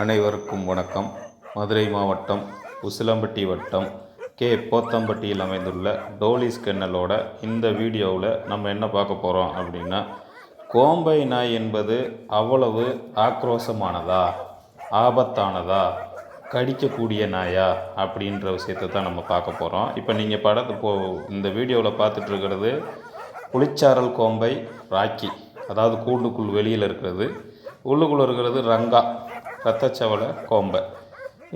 அனைவருக்கும் வணக்கம். மதுரை மாவட்டம் உசிலம்பட்டி வட்டம் கே. போத்தம்பட்டியில் அமைந்துள்ள டோலிஸ் கென்னலோட இந்த வீடியோவில் நம்ம என்ன பார்க்க போகிறோம் அப்படின்னா கோம்பை நாய் என்பது அவ்வளவு ஆக்ரோஷமானதா ஆபத்தானதா கடிக்கக்கூடிய நாயா அப்படின்ற விஷயத்தை தான் நம்ம பார்க்க போகிறோம் இப்போ நீங்கள் படத்தை போ இந்த வீடியோவில் பார்த்துட்ருக்கிறது புளிச்சாரல் கோம்பை ராக்கி அதாவது கூண்டுக்குள் வெளியில் இருக்கிறது. உள்ளுக்குள்ளே இருக்கிறது ரங்கா. ரத்தச்சவலை கோம்பை.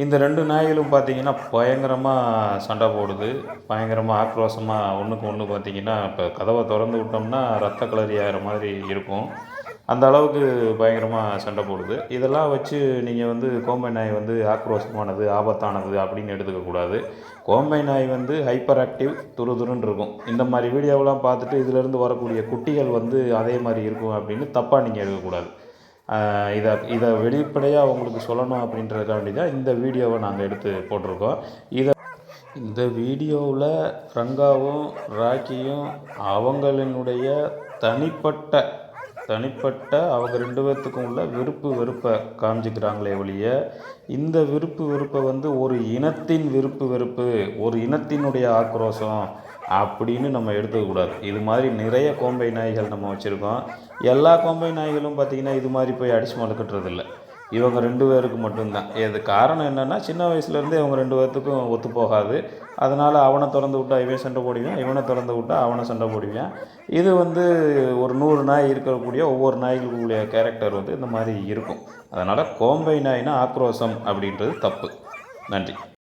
இந்த ரெண்டு நாய்களும் பார்த்தீங்கன்னா பயங்கரமாக சண்டை போடுது. பயங்கரமாக ஆக்ரோஷமாக ஒன்றுக்கு ஒன்று பார்த்தீங்கன்னா இப்போ கதவை திறந்து விட்டோம்னா ரத்த கலரி ஆகிற மாதிரி இருக்கும். அந்த அளவுக்கு பயங்கரமாக சண்டை போடுது. இதெல்லாம் வச்சு நீங்கள் வந்து கோம்பை நாய் வந்து ஆக்ரோஷமானது ஆபத்தானது அப்படின்னு எடுத்துக்கக்கூடாது கோம்பை நாய் வந்து ஹைப்பர் ஆக்டிவ் துரு துருன்னு இருக்கும். இந்த மாதிரி வீடியோவெலாம் பார்த்துட்டு இதிலேருந்து வரக்கூடிய குட்டிகள் வந்து அதே மாதிரி இருக்கும் அப்படின்னு தப்பாக நீங்கள் எடுக்கக்கூடாது. இதை இதை வெளிப்படையாக அவங்களுக்கு சொல்லணும் அப்படின்றதுக்காண்டி தான் இந்த வீடியோவை நாங்கள் எடுத்து போட்டிருக்கோம். இதை இந்த வீடியோவில் ரங்காவும் ராக்கியும் அவங்களினுடைய தனிப்பட்ட தனிப்பட்ட அவங்க ரெண்டு பேர்த்துக்கும் உள்ள விருப்பு வெறுப்பை காமிச்சிக்கிறாங்களே ஒழிய இந்த விருப்பு வெறுப்பை வந்து ஒரு இனத்தின் விருப்பு வெறுப்பு ஒரு இனத்தினுடைய ஆக்ரோஷம் அப்படின்னு நம்ம எடுத்துக்கக்கூடாது இது மாதிரி நிறைய கோம்பை நாய்கள் நம்ம வச்சுருக்கோம். எல்லா கோம்பை நாய்களும் பார்த்திங்கன்னா இது மாதிரி போய் அடிச்சு மலக்கட்டுறதில்ல இவங்க ரெண்டு பேருக்கு மட்டும்தான். இது காரணம் என்னென்னா சின்ன வயசுலேருந்தே இவங்க ரெண்டு பேர்த்துக்கும் ஒத்து போகாது. அதனால் அவனை திறந்து விட்டா இவன் சண்டை போடுவான் இவனை திறந்து விட்டா அவனை சண்டை போடுவான் இது வந்து ஒரு நூறு நாய் இருக்கக்கூடிய ஒவ்வொரு நாய்களுக்குரிய கேரக்டர் வந்து இந்த மாதிரி இருக்கும். அதனால் கோம்பை நாய்னா ஆக்ரோஷம் அப்படின்றது தப்பு. நன்றி.